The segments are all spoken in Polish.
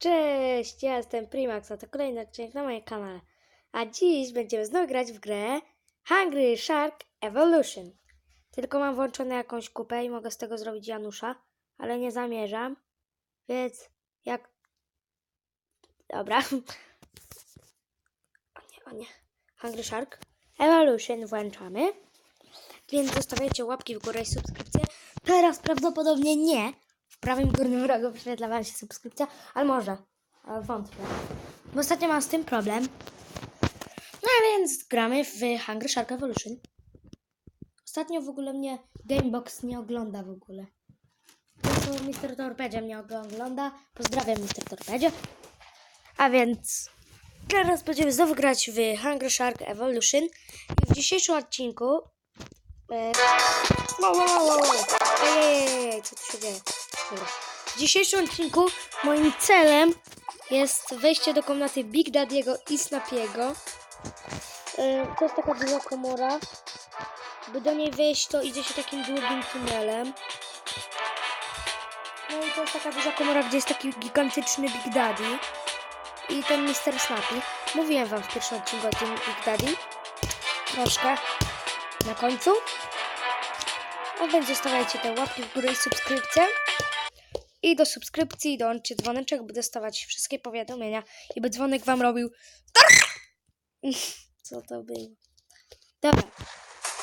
Cześć, ja jestem Primax, a to kolejny odcinek na moim kanale. A dziś będziemy znowu grać w grę Hungry Shark Evolution. Tylko mam włączone jakąś kupę i mogę z tego zrobić Janusza, ale nie zamierzam, więc jak... Dobra. O nie, o nie. Hungry Shark Evolution włączamy. Więc zostawiajcie łapki w górę i subskrypcję. Teraz prawdopodobnie nie. Prawym górnym rogu wyświetla Wam się subskrypcja, ale może. Ale wątpię. Bo ostatnio mam z tym problem. No a więc gramy w Hungry Shark Evolution. Ostatnio w ogóle mnie Gamebox nie ogląda w ogóle. To Mr. Torpedzie mnie ogląda. Pozdrawiam Mr. Torpedzie. A więc teraz będziemy znowu grać w Hungry Shark Evolution. I w dzisiejszym odcinku E... Wow, wow, wow, wow. Ej, co tu się dzieje? W dzisiejszym odcinku moim celem jest wejście do komnaty Big Daddy'ego i Snapiego. E, to jest taka duża komora. By do niej wejść, to idzie się takim długim tunelem. No i to jest taka duża komora, gdzie jest taki gigantyczny Big Daddy. I ten Mr. Snappy. Mówiłem wam w pierwszym odcinku o tym Big Daddy. Troszkę na końcu. A więc zostawiajcie te łapki w górę i subskrypcję. I do subskrypcji dołączcie dzwoneczek, by dostawać wszystkie powiadomienia i by dzwonek wam robił. Co to było? Dobra.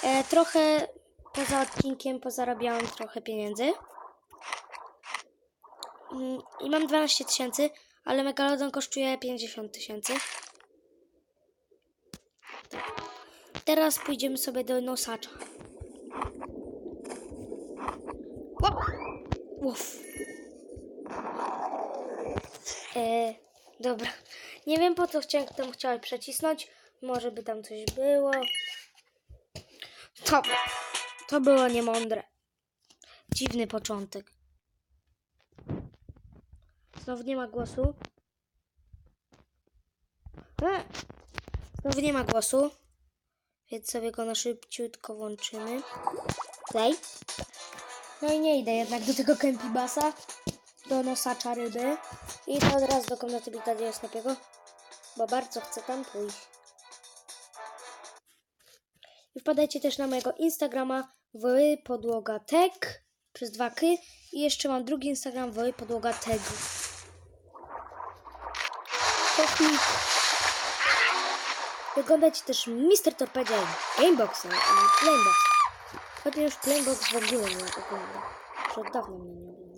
E, trochę poza odcinkiem pozarabiałam trochę pieniędzy. Mm, I mam 12 tysięcy, ale Megalodon kosztuje 50 tysięcy. Teraz pójdziemy sobie do nosacza. O! E, dobra. Nie wiem po co chciałem, tam chciałem przecisnąć. Może by tam coś było. To, to było niemądre. Dziwny początek. Znowu nie ma głosu. E, znowu nie ma głosu. Więc sobie go na szybciutko włączymy. Play. No i nie idę jednak do tego kempibasa, do nosacza ryby. I idę od razu do komnaty Bitadia Snapiego, bo bardzo chcę tam pójść. I wpadajcie też na mojego Instagrama w podłoga tag przez dwa k i jeszcze mam drugi Instagram w podłoga tag. Technik. Wyglądać też Mr. Torpedia Gameboxa i Playboxa. Chociaż już Playbox w ogóle nie. Już od dawna mnie nie ogląda.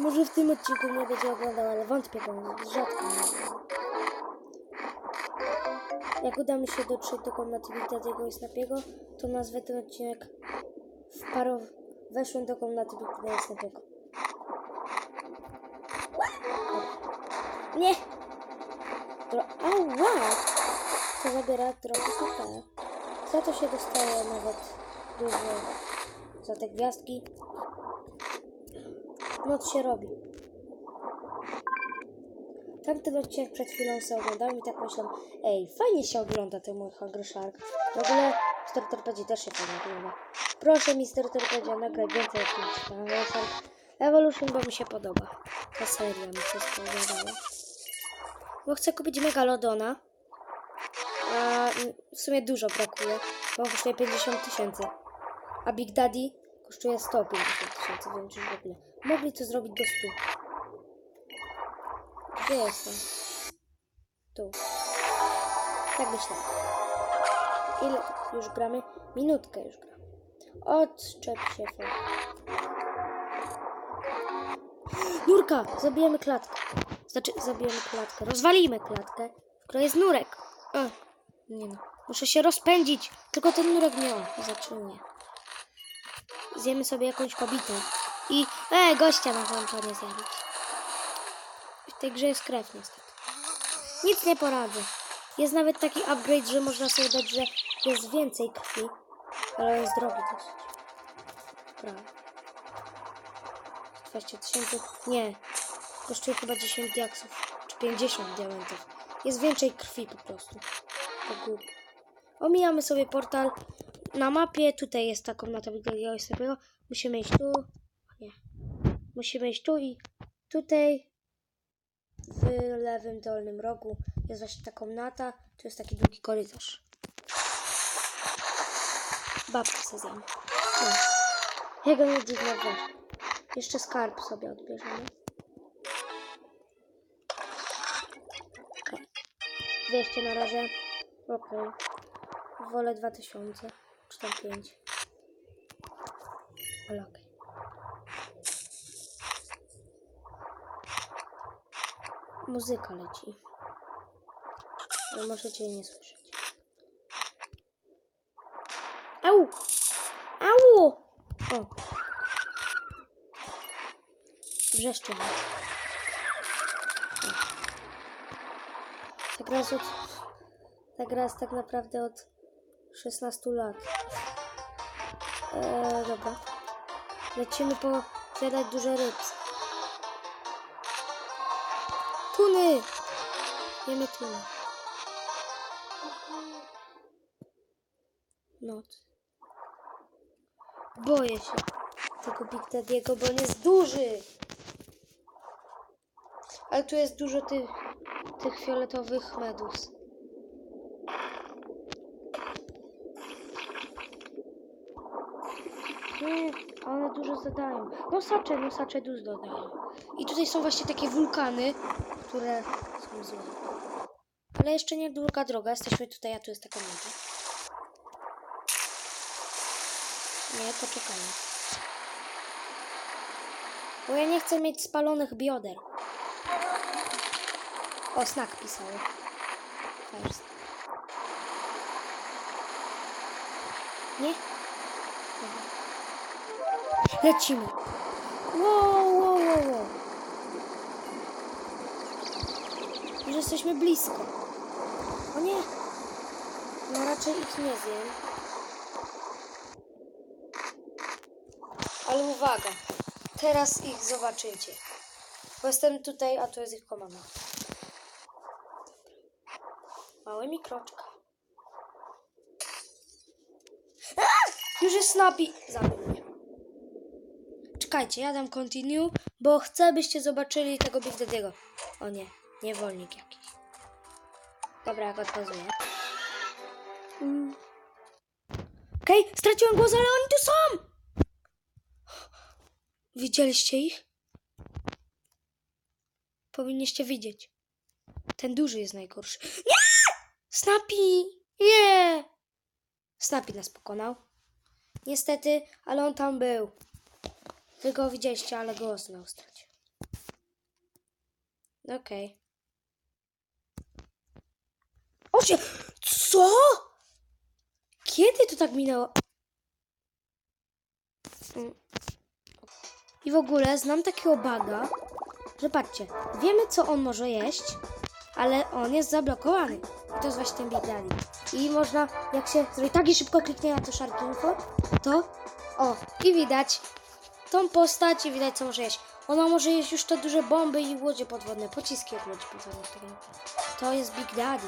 Może w tym odcinku mnie będzie oglądał, ale wątpię, bo rzadko. Jak uda mi się dotrzeć do komnaty Bigdadiego i Snapiego, to nazwę ten odcinek wparow... Weszłem do komnaty Bigdadiego i Snapiego. Nie! Tro... O, wow! To zabiera trochę HP. Za to się dostaje nawet dużo. Za te gwiazdki. Noc się robi. Tamten odcinek przed chwilą sobie oglądałem i tak myślałem, ej, fajnie się ogląda ten mój Hungry Shark. W ogóle Mr. Torpedzie też się fajnie ogląda. Proszę Mr. Torpedzie, nagraj więcej jakimś Hungry Shark Evolution, bo mi się podoba. Ta seria mi się spodobała. Bo chcę kupić Megalodona. A w sumie dużo brakuje, bo kosztuje 50 tysięcy. A Big Daddy kosztuje 150 tysięcy, w ogóle. Mogli to zrobić do 100. Gdzie jestem? Tu. Tak myślę. Ile już gramy? Minutkę już gramy. Odczep się. Fo. Nurka! Zabijemy klatkę. Znaczy, zabijemy klatkę. Rozwalimy klatkę, w której jest nurek. Ech, nie no. Muszę się rozpędzić. Tylko ten nurek o, zatrzymuję. Zjemy sobie jakąś kobietę. I... E, gościa na włączenie zjawić. W tej grze jest krew niestety. Nic nie poradzę. Jest nawet taki upgrade, że można sobie dać, że jest więcej krwi. Ale jest drogi dosyć. Prawie. 20 tysięcy. Nie. Kosztuje chyba 10 diaksów. Czy 50 diamentów. Jest więcej krwi po prostu. To głupie. Omijamy sobie portal. Na mapie tutaj jest ta komnata Wigilia Musimy iść tu. Nie. musimy iść tu i tutaj w lewym dolnym rogu jest właśnie ta komnata. Tu jest taki długi korytarz. Babka se zjem. No. Jego nie dziwna rzecz. Jeszcze skarb sobie odbierzemy. 200 na razie. Okej. Wolę 2000. Czy tam 5. Ale okej. Muzyka leci. Ale możecie jej nie słyszeć. Au! Au! O. Wrzeszczę. Ta od... Ta gra jest tak naprawdę od 16 lat. Eee, dobra. Lecimy po zjadać duże rybs. Tuny! Jemy tuny. Noc. Boję się tego Big Daddy'ego, bo on jest duży. Ale tu jest dużo tych, tych fioletowych medus. Nie, one dużo zadają. Nosacze, nosacze dużo dodają. I tutaj są właśnie takie wulkany, które są złe. Ale jeszcze nie długa droga. Jesteśmy tutaj, a tu jest taka morze. Nie, poczekajmy. Bo ja nie chcę mieć spalonych bioder. O, snack pisały. First. Nie? Lecimy. Wow, wow, wow, wow. Już jesteśmy blisko. O nie. No raczej ich nie zjem. Ale uwaga. Teraz ich zobaczycie. Bo jestem tutaj, a tu jest ich komanda. Małymi kroczkami. A! Już jest Snappy. Zabił. Czekajcie, ja dam continue, bo chcę, byście zobaczyli tego Big Daddy'ego. O nie, niewolnik jakiś. Dobra, jak odpazuję. Mm. Okej, straciłem głos, ale oni tu są! Widzieliście ich? Powinniście widzieć. Ten duży jest najgorszy. Nie! Snappy! Nie! Snappy nas pokonał. Niestety, ale on tam był. Wy go widzieliście, ale go znał stracił. Okej. O się! Co? Kiedy to tak minęło? Mm. I w ogóle znam takiego baga, że patrzcie, wiemy co on może jeść, ale on jest zablokowany. I to jest właśnie ten Big Daddy. I można, jak się zrobi tak i szybko kliknie na to Shark Info, to o, i widać tą postać widać co może jeść. Ona może jeść już te duże bomby i łodzie podwodne, pociski od łodzi podwodnych. To jest Big Daddy.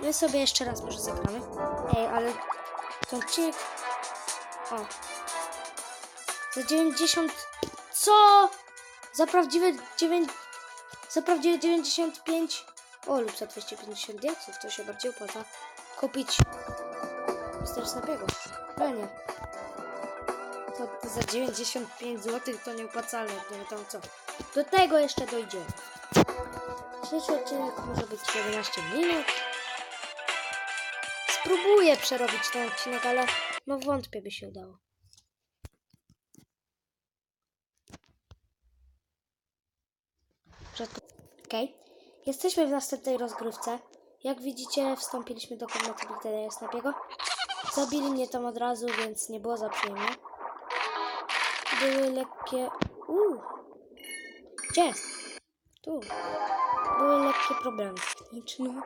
My sobie jeszcze raz może zagramy. Ej, ale ten odcinek... O. Za 90... Co? Za prawdziwe 9... Za prawdziwe 95... O, lub za 250 diaksów, to się bardziej opłaca kupić Mister Snapiego. No nie. To za 95 zł to nieopłacalne, nie wiadomo co. Do tego jeszcze dojdziemy. Dzisiejszy odcinek może być 11 minut. Spróbuję przerobić ten odcinek, ale no wątpię by się udało. Rzadko. Okej. Jesteśmy w następnej rozgrywce. Jak widzicie, wstąpiliśmy do komnaty Big Snapiego. Zabili mnie tam od razu, więc nie było za przyjemnie. Były lekkie... Uuu. Gdzie? Tu. Były lekkie problemy techniczne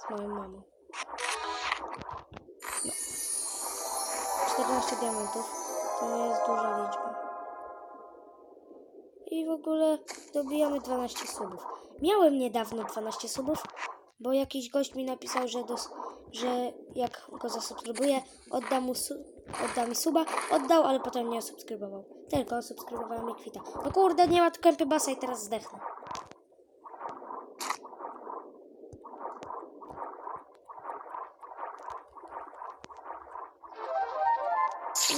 z moją mamą. No. 14 diamentów. To nie jest duża liczba. I w ogóle dobijamy 12 subów. Miałem niedawno 12 subów, bo jakiś gość mi napisał, że, dos- że jak go zasubskrybuję, odda, mu su- odda mi suba. Oddał, ale potem nie subskrybował. Tylko subskrybowała mi kwita. No kurde, nie ma tu kępy basa i teraz zdechnę.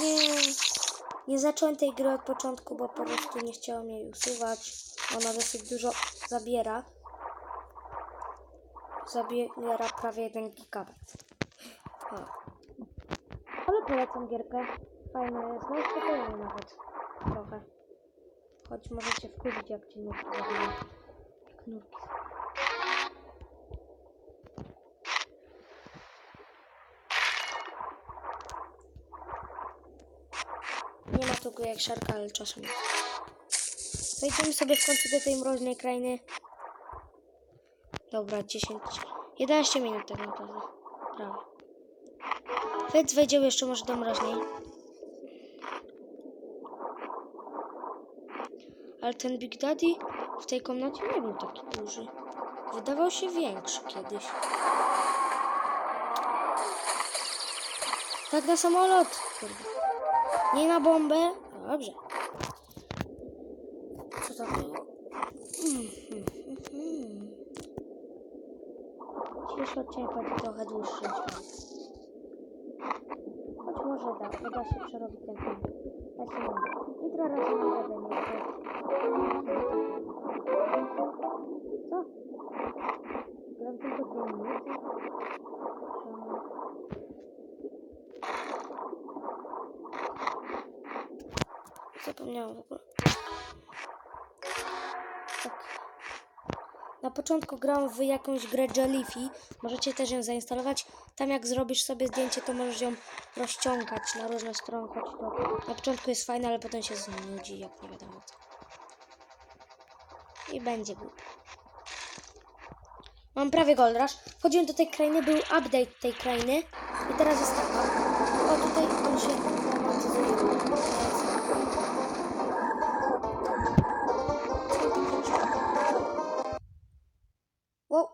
Nie, nie zacząłem tej gry od początku, bo po prostu nie chciałem jej usuwać. Ona dosyć dużo zabiera. Zabiera prawie 1 gigabajt. O. Ale polecam gierkę. Fajna jest, no spokojnie nawet. Trochę. Choć możecie wkurzyć jak ci nóżki zabiją. Knurki. Nie ma tu jak szarka, ale czasem. Wejdziemy sobie w końcu do tej mroźnej krainy. Dobra, 10, 11 minut tak naprawdę. Prawie. Więc wejdziemy jeszcze może do mroźnej. Ale ten Big Daddy w tej komnacie nie był taki duży. Wydawał się większy kiedyś. Tak na samolot. Nie na bombę. Dobrze. Zapomniałam w ogóle. Tak. Na początku gram w jakąś grę Jellyfy. Możecie też ją zainstalować. Tam jak zrobisz sobie zdjęcie, to możesz ją rozciągać na różne strony. Na początku jest fajne, ale potem się znudzi, jak nie wiadomo co. I będzie głupio. Mam prawie gold rush. Wchodziłem do tej krainy, był update tej krainy. I teraz jest taka. O, tutaj on się. Wow.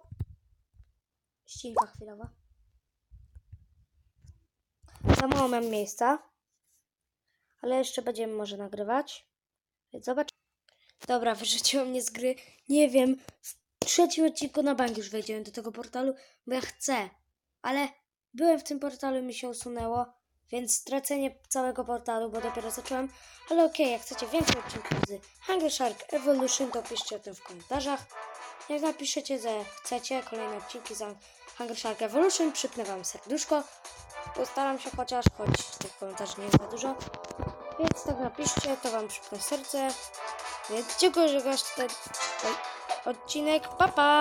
Ścinka chwilowa. Za mało mam miejsca. Ale jeszcze będziemy może nagrywać. Zobacz. Dobra, wyrzuciło mnie z gry. Nie wiem. Trzecim odcinku na bank już wejdziemy do tego portalu, bo ja chcę. Ale byłem w tym portalu i mi się usunęło. Więc stracenie całego portalu, bo dopiero zacząłem. Ale okej, jak chcecie więcej odcinków z Hungry Shark Evolution, to piszcie o tym w komentarzach. Jak napiszecie, że chcecie kolejne odcinki za Hungry Shark Evolution, przypnę wam serduszko. Postaram się chociaż, choć tych komentarzy nie jest za dużo. Więc tak napiszcie, to wam przypnę serce. Więc dziękuję, że ten oj, odcinek. Pa, pa!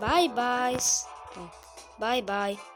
Bye, bye. Bye, bye.